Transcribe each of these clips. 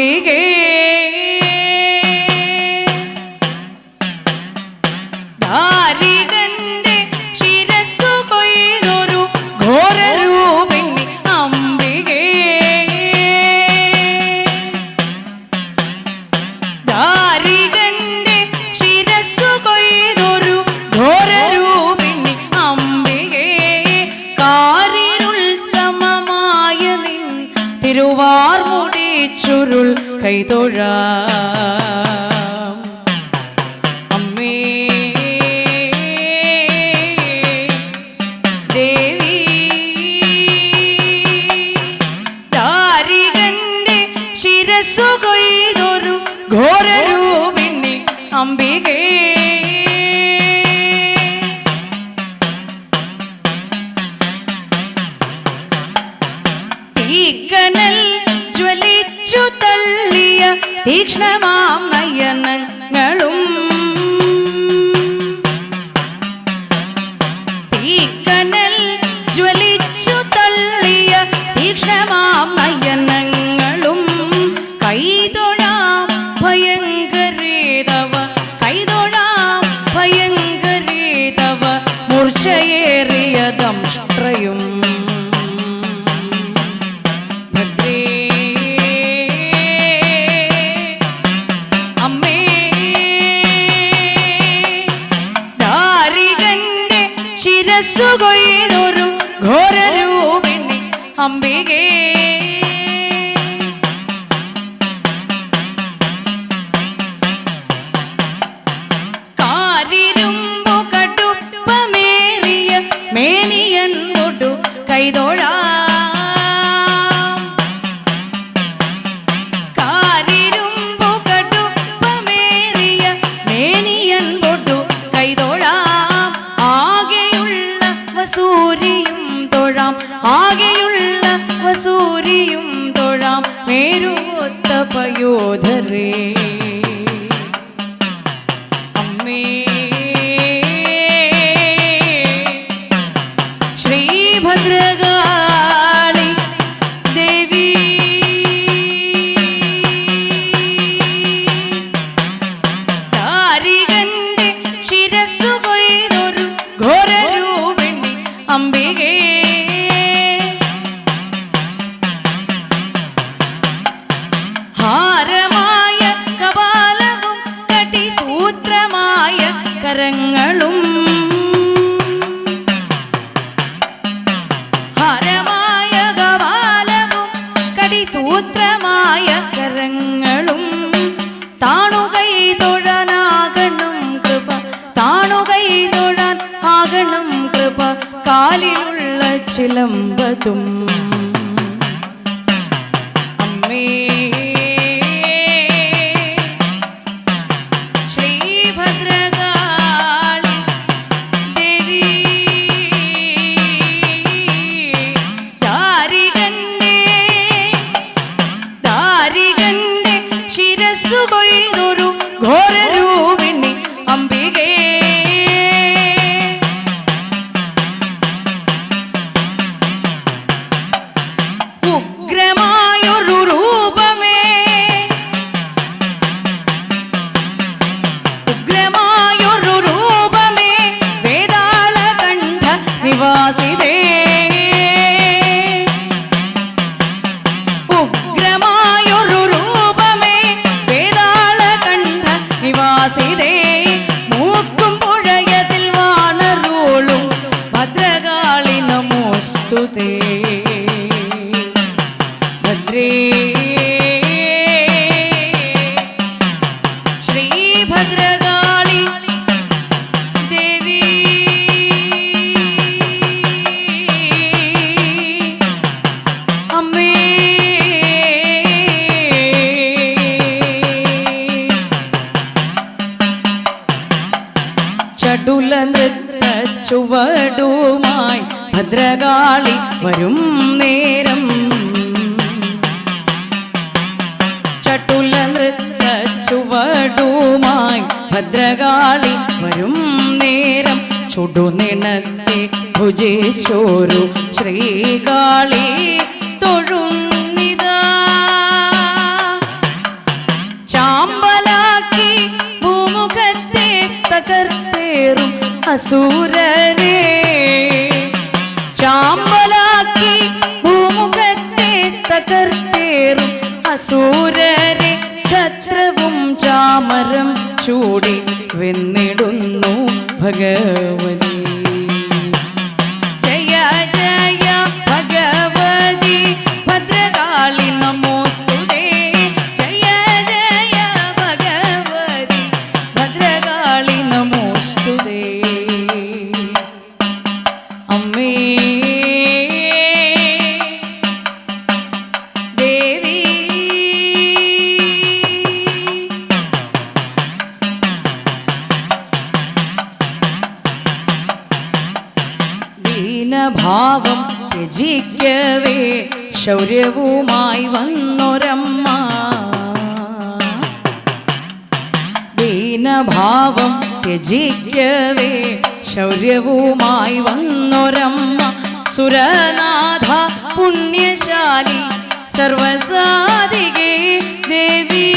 ನಂಬಿಗೆ തീക്കനൽ ജ്വലിച്ചു തള്ളിയ തീക്ഷ്ണമായ ചെയ്തൊരു ഘോരൂപിണി അംബികേ ചിലമ്പതും ചുവടൂ ദേവി. ചടുല നൃത്ത ഭദ്രകാളി വരും നേരം. ചട്ടുല നൃത്ത ചുവടുമായി ഭദ്രകാളി വരും നേരം. ചുടുനിണത്തെ ഭുജിച്ചോരു ശ്രീകാളി തൊഴും ചാമ്പലാക്കി ഭൂമുഖത്തെ തകർത്തേറും അസൂരരെ അസൂരരെ ഛത്രവും ചാമരം ചൂടി വെന്നിടുന്നു ഭഗവതി. ശൗര്യവുമായി വന്നൊരമ്മ. ദീനഭാവം ത്യജിക്കവേ ശൗര്യവുമായി വന്നൊരമ്മ. സുരനാഥ പുണ്യശാലി സർവസാധികേ ദേവി.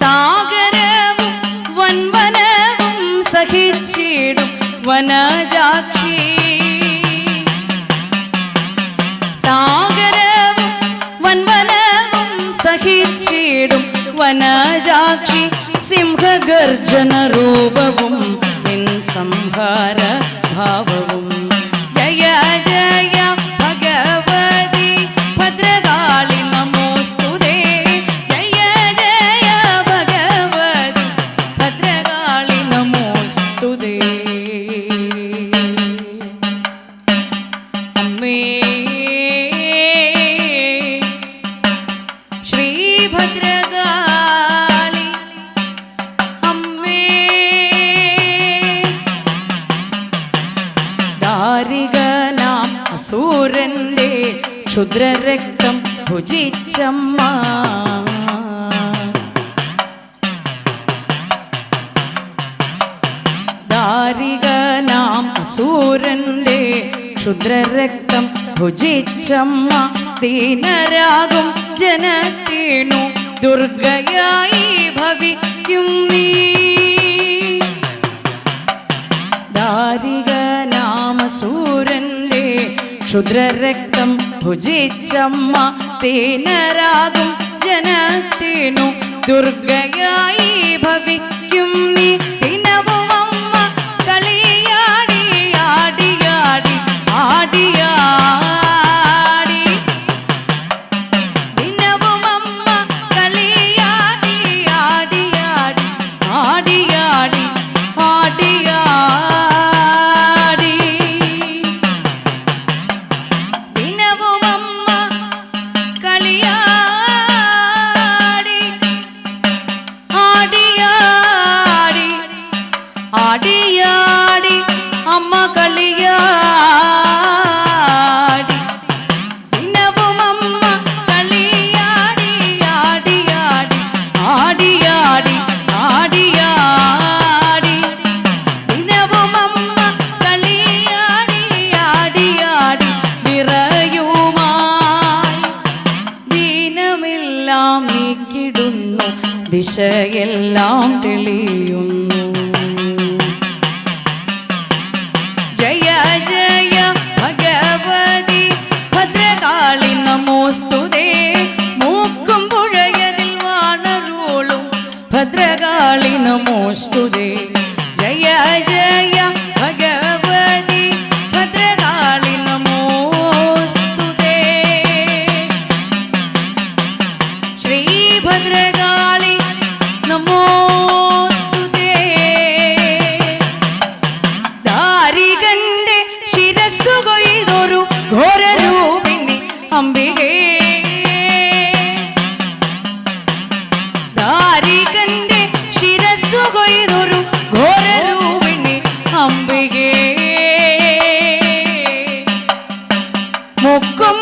സാഗരവും വൻവനവും സഹിച്ചിടും വനജാക്ഷി സിംഹഗർജന രൂപവും നിൻ സംഹാര ഭാവവും. ജയ ജയ ഭഗവതി ഭദ്രകാളി നമോസ്തുതേ. ജയ ജയ ഭഗവതി ഭദ്രകാളി നമോസ്തുതേ. അമ്മേ ശ്രീഭദ്രകാളി ക്ഷുദ്രരക്തം ഭുജിച്ചമ്മ. ദാരികനാം അസൂരന്റെ ക്ഷുദ്രരക്തം ഭുജിച്ചമ്മ. ദീനരാകും ജനത്തിനു ദുർഗയായി ഭവിക്കും നീ. ദാരികനാമസൂരന്റെ ക്ഷുദ്രരക്തം ഭുജിച്ചമ്മ തേനരാകും ജനത്തിനു ദുർഗയായി ഭവിക്കും നീ ദിനവും ദിശയെല്ലാം തെളിയുന്നു. ജയ ജയ ഭഗവതി ഭദ്രകാളി നമോസ്തുതേ. മൂക്കും പുഴയതിൽ വാണരുളും ഭദ്രകാളി നമോസ്തുതേ.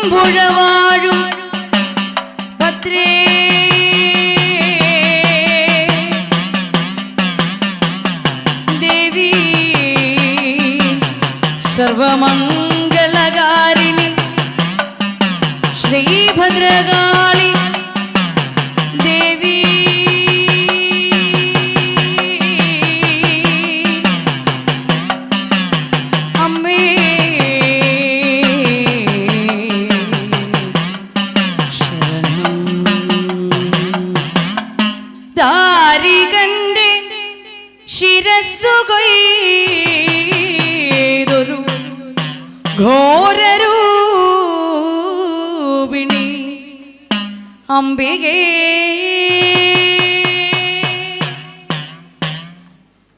പുഴവാഴും പത്രേ ദേവി സർവമംഗ കൊയ്തൊരു ഘോരരൂപിണി അംബികേ